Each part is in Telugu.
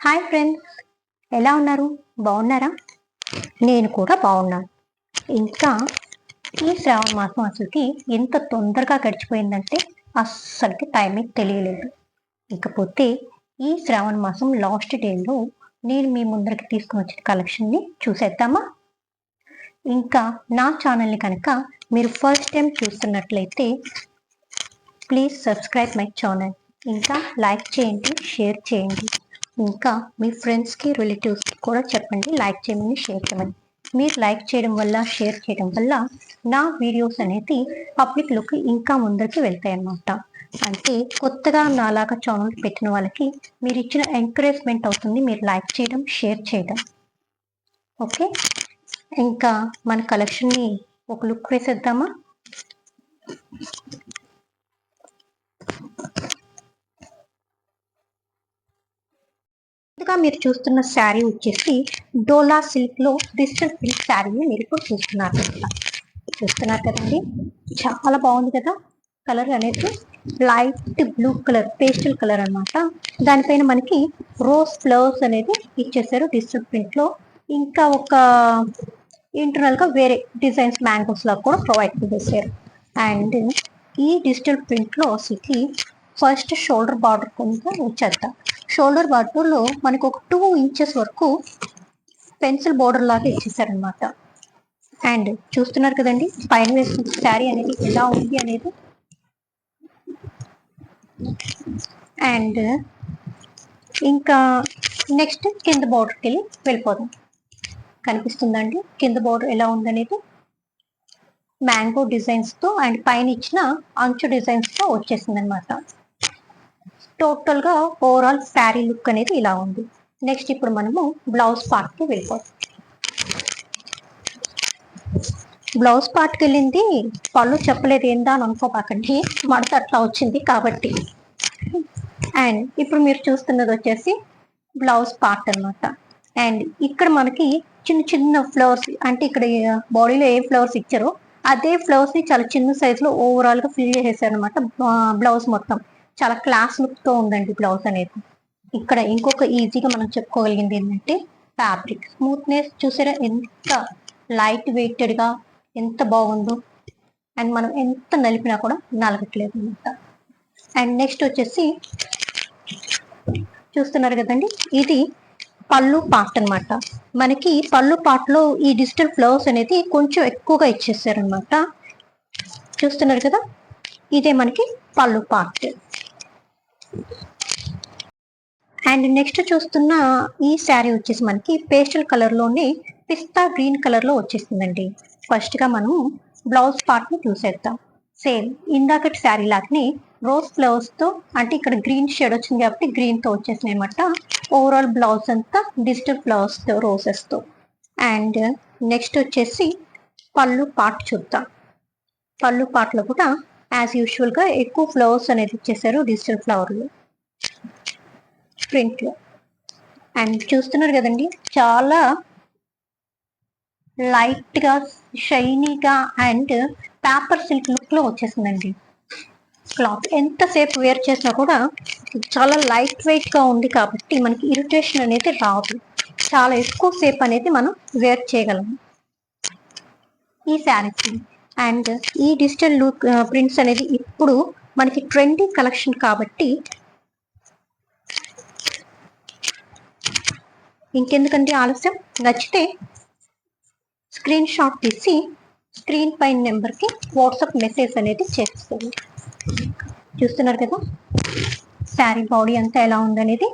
హాయ్ ఫ్రెండ్స్ ఎలా ఉన్నారు? బాగున్నారా? నేను కూడా బాగున్నాను ఇంకా ఈ శ్రావణ మాసం అసలుకి ఎంత తొందరగా గడిచిపోయిందంటే అస్సలకి టైమింగ్ తెలియలేదు. ఇకపోతే ఈ శ్రావణ మాసం లాస్ట్ డేలో నేను మీ ముందరికి తీసుకుని వచ్చిన కలెక్షన్ని చూసేద్దామా? ఇంకా నా ఛానల్ని కనుక మీరు ఫస్ట్ టైం చూస్తున్నట్లయితే ప్లీజ్ సబ్స్క్రైబ్ మై ఛానల్ ఇంకా లైక్ చేయండి షేర్ చేయండి. ఇంకా మీ ఫ్రెండ్స్కి రిలేటివ్స్కి కూడా చెప్పండి లైక్ చేయమని షేర్ చేయమని. మీరు లైక్ చేయడం వల్ల షేర్ చేయడం వల్ల నా వీడియోస్ అనేది పబ్లిక్లోకి ఇంకా ముందరికి వెళ్తాయి అన్నమాట. అంటే కొత్తగా నాలాగా ఛానల్ పెట్టిన వాళ్ళకి మీరు ఇచ్చిన ఎంకరేజ్మెంట్ అవుతుంది మీరు లైక్ చేయడం షేర్ చేయడం. ఓకే ఇంకా మన కలెక్షన్ని ఒక లుక్ వేసేద్దామా? ముందుగా మీరు చూస్తున్న శారీ వచ్చేసి డోలా సిల్క్లో డిజిటల్ సిల్క్ శారీని మీరు ఇప్పుడు చూస్తున్నారు కదా. చూస్తున్నారు కదండి? చాలా బాగుంది కదా? కలర్ అనేది light blue colour pastel colour అన్నమాట. దానిపైన మనకి రోజ్ ఫ్లవర్స్ అనేది ఇచ్చేసారు డిజిటల్ ప్రింట్లో ఇంకా ఒక ఇంటర్నల్గా వేరే డిజైన్స్ మ్యాంగోస్ లాగా కూడా ప్రొవైడ్ చేశారు అండ్ ఈ డిజిటల్ ప్రింట్లో అసలుకి ఫస్ట్ షోల్డర్ బార్డర్ కొంత వచ్చేద్దాం షోల్డర్ బార్డర్లో మనకు ఒక టూ ఇంచెస్ వరకు పెన్సిల్ బోర్డర్ లాగా ఇచ్చేసారనమాట అండ్ చూస్తున్నారు కదండి పైన వేసిన శారీ అనేది ఎలా ఉంది అనేది. అండ్ ఇంకా నెక్స్ట్ కింద బోర్డర్కి వెళ్ళి వెళ్ళిపోదాం. కనిపిస్తుందండి కింద బార్డర్ ఎలా ఉందనేది. మ్యాంగో డిజైన్స్తో అండ్ పైన ఇచ్చిన అంచు డిజైన్స్తో టోటల్గా ఓవరాల్ శారీ లుక్ అనేది ఇలా ఉంది. నెక్స్ట్ ఇప్పుడు మనము బ్లౌజ్ పార్ట్కి వెళ్ళిపోతాం బ్లౌజ్ పార్ట్కి వెళ్ళింది. పళ్ళు చెప్పలేదు ఏందా అని అనుకోపాకండి మడత అట్లా వచ్చింది కాబట్టి. అండ్ ఇప్పుడు మీరు చూస్తున్నది వచ్చేసి బ్లౌజ్ పార్ట్ అన్నమాట. అండ్ ఇక్కడ మనకి చిన్న చిన్న ఫ్లవర్స్ అంటే ఇక్కడ బాడీలో ఏ ఫ్లవర్స్ ఇచ్చారో అదే ఫ్లవర్స్ని చాలా చిన్న సైజ్లో ఓవరాల్గా ఫిల్ చేసేసారు అనమాట బ్లౌజ్ మొత్తం. చాలా క్లాస్ లుక్తో ఉందండి బ్లౌజ్ అనేది. ఇక్కడ ఇంకొక ఈజీగా మనం చెప్పుకోగలిగింది ఏంటంటే ఫ్యాబ్రిక్ స్మూత్నెస్ చూసారా? ఎంత లైట్ వెయిటెడ్గా ఎంత బాగుందో. అండ్ మనం ఎంత నలిపినా కూడా నలగట్లేదు అనమాట అండ్ నెక్స్ట్ వచ్చేసి చూస్తున్నారు కదండి? ఇది పళ్ళు పార్ట్ అన్నమాట. మనకి పళ్ళు part ఈ డిజిటల్ ఫ్లవర్స్ అనేది కొంచెం ఎక్కువగా ఇచ్చేసారు అనమాట చూస్తున్నారు కదా? ఇదే మనకి పళ్ళు పార్ట్ అండ్ నెక్స్ట్ చూస్తున్న ఈ శారీ వచ్చేసి మనకి పేస్టల్ కలర్లోనే పిస్తా గ్రీన్ కలర్లో వచ్చేసిందండి. ఫస్ట్గా మనం బ్లౌజ్ పార్ట్ని చూసేద్దాం. సేమ్ ఇందాకటి శారీ లాగానే రోజ్ ఫ్లవర్స్తో అంటే ఇక్కడ గ్రీన్ షేడ్ వచ్చింది కాబట్టి గ్రీన్తో వచ్చేసింది అనమాట ఓవరాల్ బ్లౌజ్ అంతా డిజిటల్ ఫ్లవర్స్తో రోజెస్తో. అండ్ నెక్స్ట్ వచ్చేసి పళ్ళు పార్ట్ చూద్దాం. పళ్ళు part లో కూడా యాజ్ యూజువల్గా ఎక్కువ ఫ్లవర్స్ అనేది ఇచ్చేసారు డిజిటల్ ఫ్లవర్లు. లో. అండ్ చూస్తున్నారు కదండి చాలా లైట్గా షైనీగా అండ్ పేపర్ సిల్క్ లుక్లో వచ్చేసిందండి. క్లాత్ ఎంతసేపు వేర్ చేసినా కూడా చాలా లైట్ వెయిట్గా ఉంది కాబట్టి మనకి ఇరిటేషన్ అనేది రాదు. చాలా ఎక్కువ సేపు అనేది మనం వేర్ చేయగలము ఈ శారీస్. అండ్ ఈ డిజిటల్ లుక్ ప్రింట్స్ అనేది ఇప్పుడు మనకి ట్రెండింగ్ కలెక్షన్ కాబట్టి ఇంకెందుకంటే ఆలస్యం? నచ్చితే స్క్రీన్ షాట్ తీసి స్క్రీన్ పైన నెంబర్కి వాట్సాప్ మెసేజ్ అనేది చేస్తుంది. చూస్తున్నారు కదా? శారీ బాడీ అంతా ఎలా ఉందనేది.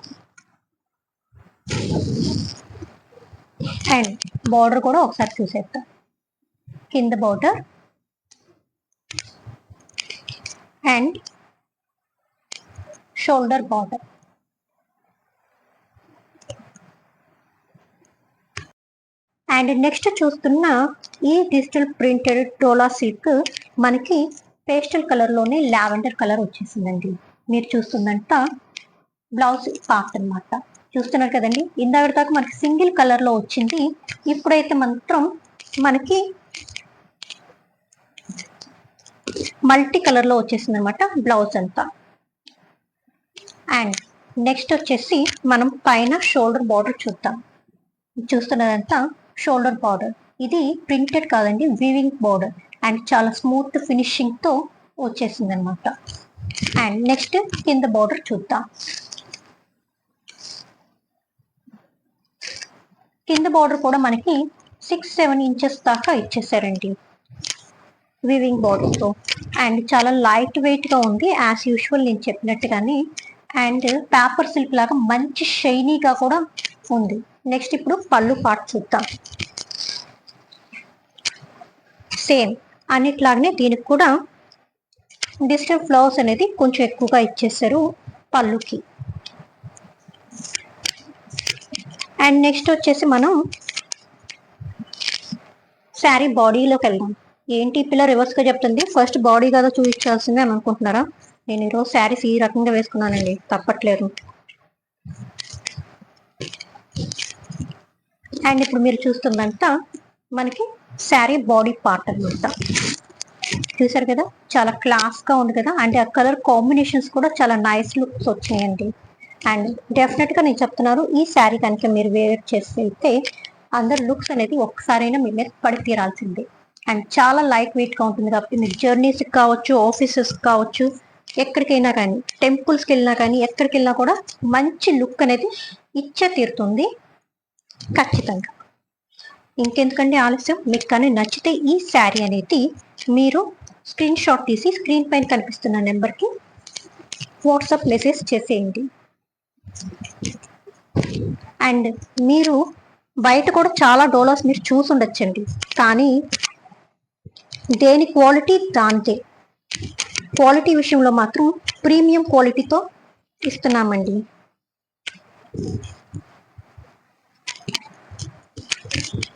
అండ్ బార్డర్ కూడా ఒకసారి చూసేద్దాం. కింద border and shoulder border and next చూస్తున్న ఈ డిజిటల్ ప్రింటెడ్ డోలా సిల్క్ మనకి పేస్టల్ కలర్లోనే లావెండర్ కలర్ వచ్చేసిందండి. మీరు చూస్తుందంట బ్లౌజ్ పార్ట్ అన్నమాట. చూస్తున్నారు కదండి? ఇందాక దాకా మనకి సింగిల్ కలర్లో వచ్చింది. ఇప్పుడైతే మాత్రం మనకి మల్టీ కలర్లో వచ్చేసింది అనమాట బ్లౌజ్ అంతా. అండ్ నెక్స్ట్ వచ్చేసి మనం పైన షోల్డర్ బార్డర్ చూద్దాం. చూస్తున్నదంతా షోల్డర్ బార్డర్. ఇది ప్రింటెడ్ కాదండి వీవింగ్ బార్డర్. అండ్ చాలా స్మూత్ ఫినిషింగ్తో వచ్చేసింది అనమాట అండ్ నెక్స్ట్ కింద బార్డర్ చూద్దాం. కింద బార్డర్ కూడా మనకి సిక్స్ సెవెన్ ఇంచెస్ దాకా ఇచ్చేసారండి. వివింగ్తో. అండ్ చాలా లైట్ వెయిట్గా ఉంది యాజ్ యూజువల్ నేను చెప్పినట్టుగానే. అండ్ పేపర్ సిల్క్ లాగా మంచి షైనీగా కూడా ఉంది. నెక్స్ట్ ఇప్పుడు పళ్ళు పార్ట్ చూద్దాం. సేమ్ అన్నిట్లాగానే దీనికి కూడా డిజిటల్ ఫ్లవర్స్ అనేది కొంచెం ఎక్కువగా ఇచ్చేసారు పళ్ళుకి. అండ్ నెక్స్ట్ వచ్చేసి మనం శారీ బాడీలోకి వెళ్దాం. ఏంటి పిల్ల రివర్స్గా చెప్తుంది? ఫస్ట్ బాడీ కదా చూపించాల్సిందే అని అనుకుంటున్నారా? నేను ఈరోజు శారీస్ ఈ రకంగా వేసుకున్నానండి. తప్పట్లేదు. అండ్ ఇప్పుడు మీరు చూస్తుందంతా మనకి శారీ బాడీ పార్ట్ అనమాట చూసారు కదా? చాలా క్లాస్గా ఉంది కదా? అండ్ ఆ కలర్ కాంబినేషన్స్ కూడా చాలా నైస్ లుక్స్ వచ్చాయండి. అండ్ డెఫినెట్గా నేను చెప్తున్నాను ఈ శారీ కనుక మీరు వేర్ చేస్తే అందరు లుక్స్ అనేది ఒక్కసారైనా మీ మీద పడి తీరాల్సిందే. అండ్ చాలా లైట్ వెయిట్గా ఉంటుంది కాబట్టి మీరు జర్నీస్ కావచ్చు ఆఫీసెస్ కావచ్చు ఎక్కడికైనా కానీ టెంపుల్స్కి వెళ్ళినా కానీ ఎక్కడికి వెళ్ళినా కూడా మంచి లుక్ అనేది ఇచ్చే తీరుతుంది. ఖచ్చితంగా. ఇంకెందుకంటే ఆలస్యం? మీకు కానీ నచ్చితే ఈ శారీ అనేది మీరు స్క్రీన్ షాట్ తీసి స్క్రీన్ పైన కనిపిస్తున్న నెంబర్కి వాట్సాప్ మెసేజ్ చేసేయండి. అండ్ మీరు బయట కూడా చాలా డోలాస్ మీరు చూసి ఉండొచ్చండి కానీ దేని క్వాలిటీ దాంతే క్వాలిటీ విషయంలో మాత్రం ప్రీమియం క్వాలిటీతో ఇస్తున్నామండి.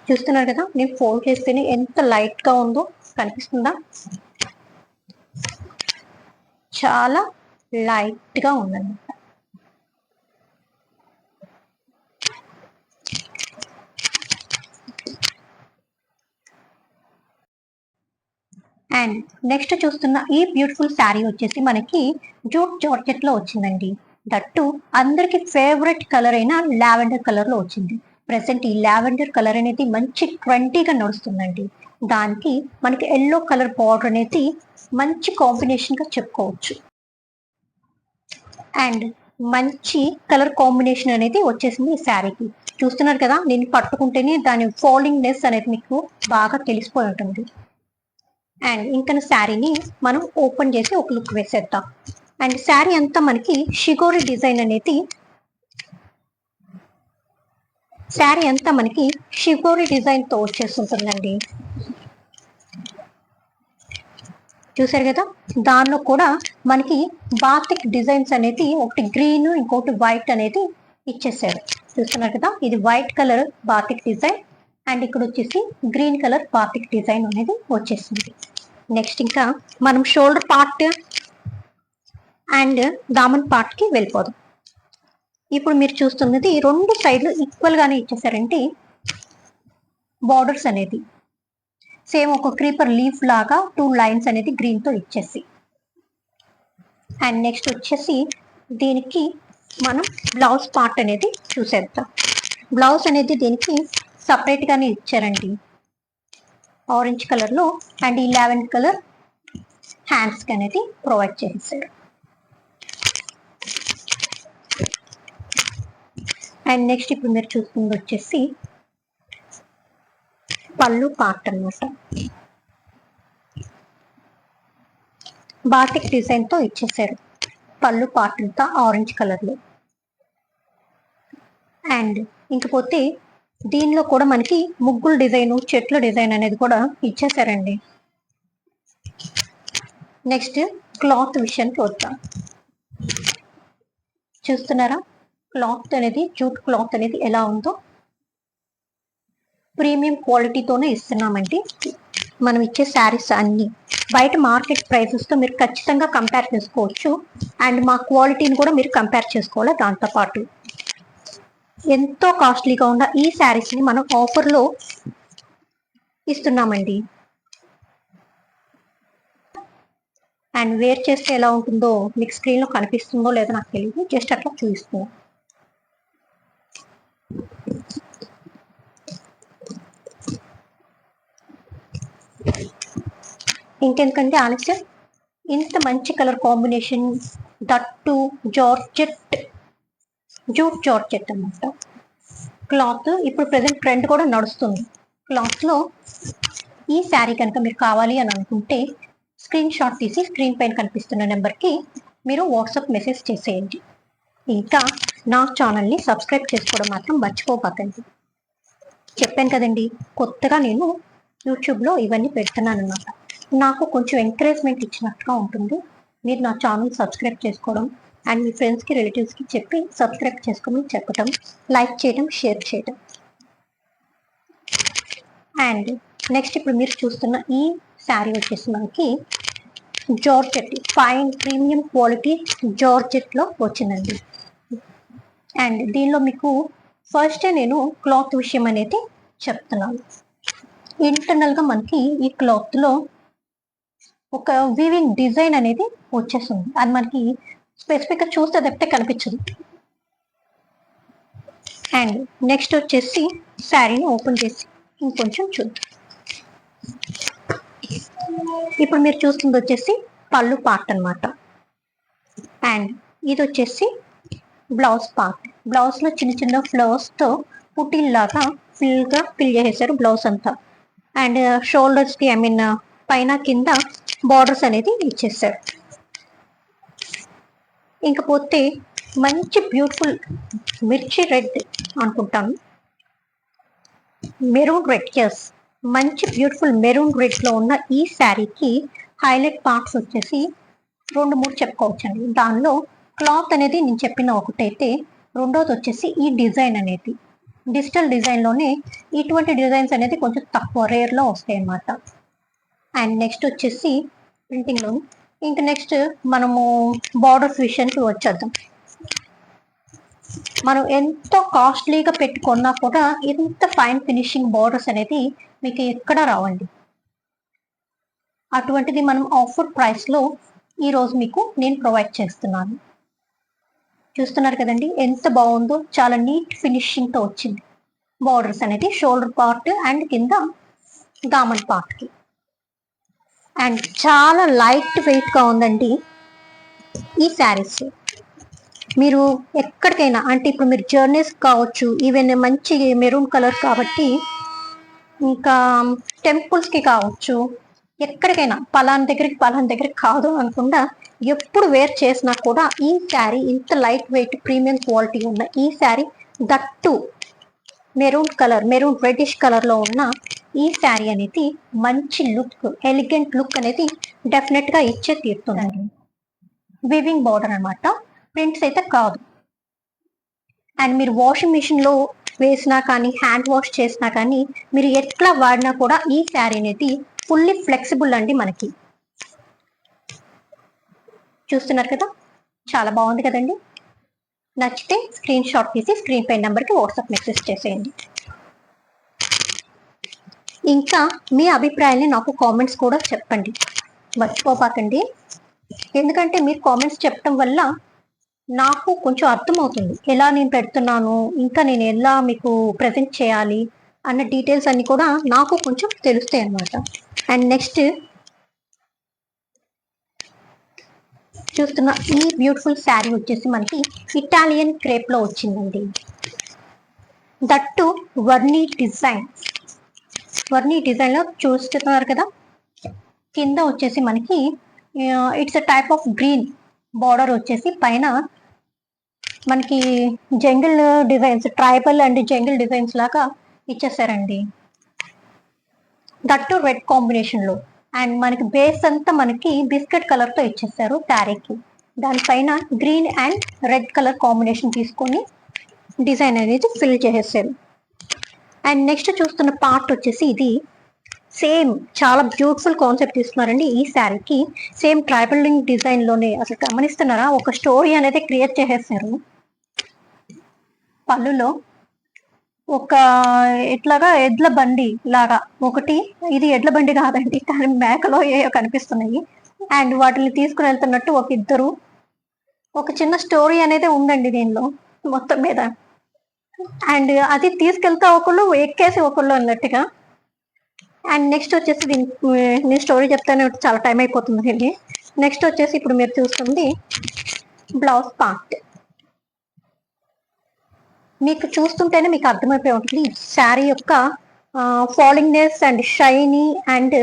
చూస్తున్నారు కదా నేను ఫోన్ చేస్తేనే ఎంత లైట్గా ఉందో కనిపిస్తుందా? చాలా లైట్గా ఉందండి. అండ్ నెక్స్ట్ చూస్తున్న ఈ బ్యూటిఫుల్ శారీ వచ్చేసి మనకి జూట్ జార్జెట్లో వచ్చిందండి. దట్టు అందరికి ఫేవరెట్ కలర్ అయిన లావెండర్ కలర్లో వచ్చింది. ప్రెసెంట్ ఈ లావెండర్ కలర్ అనేది మంచి ట్వంటీగా నడుస్తుందండి. దానికి మనకి ఎల్లో కలర్ బార్డర్ అనేది మంచి కాంబినేషన్గా చెప్పుకోవచ్చు. అండ్ మంచి కలర్ కాంబినేషన్ అనేది వచ్చేసింది ఈ శారీకి చూస్తున్నారు కదా నేను పట్టుకుంటేనే దాని ఫాలింగ్నెస్ నెస్ అనేది మీకు బాగా తెలిసిపోయి ఉంటుంది. అండ్ ఇంకా శారీని మనం ఓపెన్ చేసి ఒక లుక్ వేసేద్దాం. అండ్ శారీ అంతా మనకి షిగోరి డిజైన్ అనేది శారీ అంతా మనకి షిగోరి డిజైన్తో వచ్చేస్తుంటుందండి. చూసారు కదా? దానిలో కూడా మనకి బాతిక్ డిజైన్స్ అనేది ఒకటి గ్రీన్ ఇంకోటి వైట్ అనేది ఇచ్చేసారు. చూస్తున్నారు కదా? ఇది white colour batik design and ఇక్కడ వచ్చేసి గ్రీన్ కలర్ బాతిక్ డిజైన్ అనేది వచ్చేసింది. నెక్స్ట్ ఇంకా మనం షోల్డర్ పార్ట్ అండ్ దామన్ పార్ట్కి వెళ్ళిపోదాం. ఇప్పుడు మీరు చూస్తున్నది రెండు సైడ్లు ఈక్వల్గానే ఇచ్చేసారంటే బార్డర్స్ అనేది సేమ్ ఒక క్రీపర్ లీఫ్ లాగా టూ లైన్స్ అనేది గ్రీన్తో ఇచ్చేసి. అండ్ నెక్స్ట్ వచ్చేసి దీనికి మనం బ్లౌజ్ పార్ట్ అనేది చూసేద్దాం. బ్లౌజ్ అనేది దీనికి సపరేట్గానే ఇచ్చారండి. ఆరెంజ్ కలర్లో అండ్ ఈ లెవెన్ కలర్ హ్యాండ్స్కి అనేది ప్రొవైడ్ చేశారు అండ్ నెక్స్ట్ ఇప్పుడు మీరు చూసుకుంది వచ్చేసి పళ్ళు పార్ట్ అనమాట బాటిక్ డిజైన్తో ఇచ్చేసారు. పళ్ళు పార్ట్ అంతా ఆరెంజ్ కలర్లో అండ్ ఇంకపోతే దీనిలో కూడా మనకి ముగ్గులు డిజైన్ చెట్ల డిజైన్ అనేది కూడా ఇచ్చేసారండి నెక్స్ట్ క్లాత్ విషయానికి వద్దాం. చూస్తున్నారా? క్లాత్ అనేది జూట్ క్లాత్ అనేది ఎలా ఉందో ప్రీమియం క్వాలిటీతోనే ఇస్తున్నామండి. మనం ఇచ్చే శారీస్ అన్ని. బయట మార్కెట్ ప్రైసెస్తో మీరు ఖచ్చితంగా కంపేర్ చేసుకోవచ్చు. అండ్ మా క్వాలిటీని కూడా మీరు కంపేర్ చేసుకోవాలి దాంతోపాటు. ఎంతో కాస్ట్లీగా ఉన్న ఈ శారీస్ని మనం ఆఫర్లో ఇస్తున్నామండి. అండ్ వేర్ చేస్తే ఎలా ఉంటుందో మీకు స్క్రీన్లో కనిపిస్తుందో లేదో నాకు తెలియదు. జస్ట్ అట్లా చూపిస్తున్నాను ఇంకెందుకంటే ఆలస్యం? ఇంత మంచి colour combination that georgette jute georgette అనమాట క్లాత్ ఇప్పుడు ప్రజెంట్ ట్రెండ్ కూడా నడుస్తుంది. క్లాత్లో ఈ శారీ కనుక మీరు కావాలి అని అనుకుంటే స్క్రీన్ షాట్ తీసి స్క్రీన్ పైన కనిపిస్తున్న నెంబర్కి మీరు వాట్సాప్ మెసేజ్ చేసేయండి. ఇంకా నా ఛానల్ని సబ్స్క్రైబ్ చేసుకోవడం మాత్రం మర్చిపోపాకండి చెప్పాను కదండి కొత్తగా నేను యూట్యూబ్లో ఇవన్నీ పెడుతున్నాను అనమాట నాకు కొంచెం ఎంకరేజ్మెంట్ ఇచ్చినట్టుగా ఉంటుంది. మీరు నా ఛానల్ సబ్స్క్రైబ్ చేసుకోవడం అండ్ మీ ఫ్రెండ్స్కి రిలేటివ్స్కి చెప్పి సబ్స్క్రైబ్ చేసుకోమని చెప్పటం లైక్ చేయడం షేర్ చేయడం అండ్ నెక్స్ట్ ఇప్పుడు మీరు చూస్తున్న ఈ శారీ వచ్చేసి మనకి జార్జెట్ ఫైన్ ప్రీమియం క్వాలిటీ జార్జెట్లో వచ్చిందండి. అండ్ దీనిలో మీకు ఫస్ట్ నేను క్లాత్ విషయం అనేది చెప్తున్నాను. ఇంటర్నల్గా మనకి ఈ క్లాత్లో ఒక వీవింగ్ డిజైన్ అనేది వచ్చేస్తుంది. అది మనకి స్పెసిఫిక్గా చూస్తే తప్పితే కనిపించదు. అండ్ నెక్స్ట్ వచ్చేసి శారీని ఓపెన్ చేసి ఇంకొంచెం చూద్దాం. ఇప్పుడు మీరు చూస్తుంది వచ్చేసి పళ్ళు పార్ట్ అన్నమాట. అండ్ ఇది వచ్చేసి బ్లౌజ్ పార్ట్. బ్లౌజ్లో చిన్న చిన్న ఫ్లవర్స్తో పుట్టిల్లాగా ఫిల్గా ఫిల్ చేసేసారు బ్లౌజ్ అంతా. అండ్ షోల్డర్స్కి ఐ మీన్ పైన కింద బార్డర్స్ అనేది ఇచ్చేసారు ఇంకపోతే మంచి బ్యూటిఫుల్ మిర్చి రెడ్ అనుకుంటాను మెరూన్ రెడ్ ఎస్ మంచి బ్యూటిఫుల్ మెరూన్ రెడ్లో ఉన్న ఈ శారీకి హైలైట్ పార్ట్స్ వచ్చేసి రెండు మూడు చెప్పుకోవచ్చండి. దానిలో క్లాత్ అనేది నేను చెప్పిన ఒకటైతే రెండోది వచ్చేసి ఈ డిజైన్ అనేది. డిజిటల్ డిజైన్లోనే ఇటువంటి డిజైన్స్ అనేది కొంచెం తక్కువ రేర్లో వస్తాయి అన్నమాట అండ్ నెక్స్ట్ వచ్చేసి ప్రింటింగ్లోని ఇంకా నెక్స్ట్ మనము బార్డర్స్ విషయానికి వచ్చేద్దాం. మనం ఎంతో కాస్ట్లీగా పెట్టుకున్నా కూడా ఇంత ఫైన్ ఫినిషింగ్ బార్డర్స్ అనేది మీకు ఎక్కడ రావండి. అటువంటిది మనం ఆఫర్ ప్రైస్లో ఈరోజు మీకు నేను ప్రొవైడ్ చేస్తున్నాను. చూస్తున్నారు కదండి ఎంత బాగుందో చాలా నీట్ ఫినిషింగ్తో వచ్చింది. బార్డర్స్ అనేది షోల్డర్ పార్ట్ అండ్ కింద దామన్ పార్ట్కి అండ్ చాలా లైట్ వెయిట్గా ఉందండి ఈ శారీస్ మీరు ఎక్కడికైనా అంటే ఇప్పుడు మీరు జర్నీస్ కావచ్చు ఈవెన్ మంచి మెరూన్ కలర్ కాబట్టి ఇంకా టెంపుల్స్కి కావచ్చు ఎక్కడికైనా పలాన్ దగ్గరికి పలాన్ దగ్గరికి కాదు అనుకుండా ఎప్పుడు వేర్ చేసినా కూడా ఈ శారీ ఇంత లైట్ వెయిట్ ప్రీమియం క్వాలిటీ ఉన్న ఈ sari that maroon colour maroon reddish కలర్లో ఉన్న ఈ శారీ అనేది మంచి లుక్ ఎలిగెంట్ లుక్ అనేది డెఫినెట్గా ఇచ్చే తీరుతుందండి వివింగ్ బార్డర్ అనమాట ప్రింట్స్ అయితే కాదు. అండ్ మీరు వాషింగ్ మిషన్లో వేసినా కానీ హ్యాండ్ వాష్ చేసినా కానీ మీరు ఎట్లా వాడినా కూడా ఈ శారీ అనేది ఫుల్లీ ఫ్లెక్సిబుల్ అండి మనకి. చూస్తున్నారు కదా? చాలా బాగుంది కదండి? నచ్చితే స్క్రీన్ షాట్ తీసి స్క్రీన్ పై నెంబర్కి వాట్సాప్ మెసేజ్ చేసేయండి. ఇంకా మీ అభిప్రాయాన్ని నాకు కామెంట్స్ కూడా చెప్పండి. మర్చిపోపాకండి ఎందుకంటే మీరు కామెంట్స్ చెప్పడం వల్ల నాకు కొంచెం అర్థమవుతుంది. ఎలా నేను పెడుతున్నాను ఇంకా నేను ఎలా మీకు ప్రజెంట్ చేయాలి అన్న డీటెయిల్స్ అన్ని కూడా నాకు కొంచెం తెలుస్తాయి అన్నమాట అండ్ నెక్స్ట్ చూస్తున్న ఈ బ్యూటిఫుల్ శారీ వచ్చేసి మనకి ఇటాలియన్ క్రేప్లో వచ్చిందండి. That Varni design. వర్నీ డిజైన్లో చూస్తున్నారు కదా? కింద వచ్చేసి మనకి it's a type of green border వచ్చేసి పైన మనకి jungle designs tribal and jungle designs లాగా ఇచ్చేసారండి. దట్టు రెడ్ కాంబినేషన్లో అండ్ మనకి బేస్ అంతా మనకి బిస్కెట్ కలర్తో ఇచ్చేసారు శారీకి దానిపైన green and red colour combination తీసుకొని డిజైన్ అనేది ఫిల్ చేసేసారు. అండ్ నెక్స్ట్ చూస్తున్న పార్ట్ వచ్చేసి ఇది సేమ్ చాలా బ్యూటిఫుల్ కాన్సెప్ట్ ఇస్తున్నారండి ఈ శారీకి సేమ్ ట్రైబల్ డిజైన్లోనే అసలు గమనిస్తున్నారా? ఒక స్టోరీ అనేది క్రియేట్ చేసేసారు. పళ్ళులో ఒక ఎట్లాగా ఎడ్ల బండి లాగా. ఒకటి ఇది ఎడ్ల బండి కాదండి. కానీ మేకలో ఏవో కనిపిస్తున్నాయి. అండ్ వాటిని తీసుకుని వెళ్తున్నట్టు ఒక ఇద్దరు. ఒక చిన్న స్టోరీ అనేది ఉందండి దీనిలో మొత్తం మీద. అండ్ అది తీసుకెళ్తే ఒకళ్ళు ఎక్కేసి ఒకళ్ళు అన్నట్టుగా. అండ్ నెక్స్ట్ వచ్చేసి దీని నేను స్టోరీ చెప్తానే చాలా టైం అయిపోతుంది దీన్ని నెక్స్ట్ వచ్చేసి ఇప్పుడు మీరు చూస్తుంది బ్లౌజ్ పార్ట్. మీకు చూస్తుంటేనే మీకు అర్థమైపోయి ఉంటుంది. శారీ యొక్క fallingness and shiny and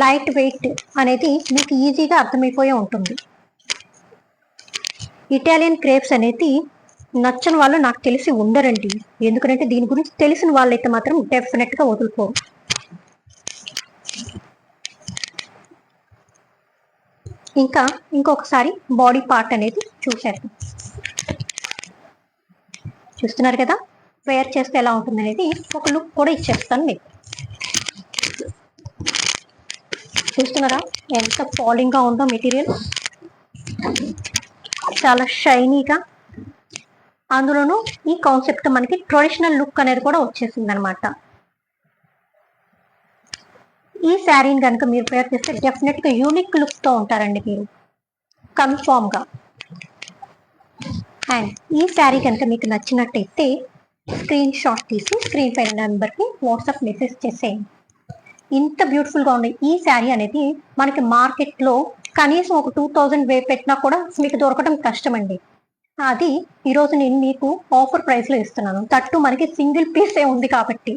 light weight అనేది మీకు ఈజీగా అర్థమైపోయే ఉంటుంది. ఇటాలియన్ క్రేప్స్ అనేది నచ్చని వాళ్ళు నాకు తెలిసి ఉండరండి. ఎందుకంటే దీని గురించి తెలిసిన వాళ్ళైతే మాత్రం డెఫినెట్గా వదులుకోరు ఇంకా ఇంకొకసారి బాడీ పార్ట్ అనేది చూసేద్దాం. చూస్తున్నారు కదా? వేర్ చేస్తే ఎలా ఉంటుంది అనేది ఒక లుక్ కూడా ఇచ్చేస్తాను మీకు. చూస్తున్నారా? ఎంత ఫాలింగ్గా ఉందో మెటీరియల్. చాలా షైనీగా అందులోనూ ఈ కాన్సెప్ట్ మనకి ట్రెడిషనల్ లుక్ అనేది కూడా వచ్చేసింది అనమాట ఈ శారీని కనుక మీరు పేర్ చేస్తే డెఫినెట్గా యూనిక్ లుక్తో ఉంటారండి మీరు. కన్ఫామ్గా. అండ్ ఈ శారీ కనుక మీకు నచ్చినట్టయితే స్క్రీన్ షాట్ తీసి స్క్రీన్ పైన నెంబర్కి వాట్సాప్ మెసేజ్ చేసేయండి. ఇంత బ్యూటిఫుల్గా ఉంది. ఈ శారీ అనేది మనకి మార్కెట్లో కనీసం ఒక టూ థౌజండ్ వే పెట్టినా కూడా మీకు దొరకడం కష్టమండి. అది ఈరోజు నేను మీకు ఆఫర్ ప్రైస్లో ఇస్తున్నాను. తట్టు మనకి సింగిల్ పీసే ఉంది కాబట్టి.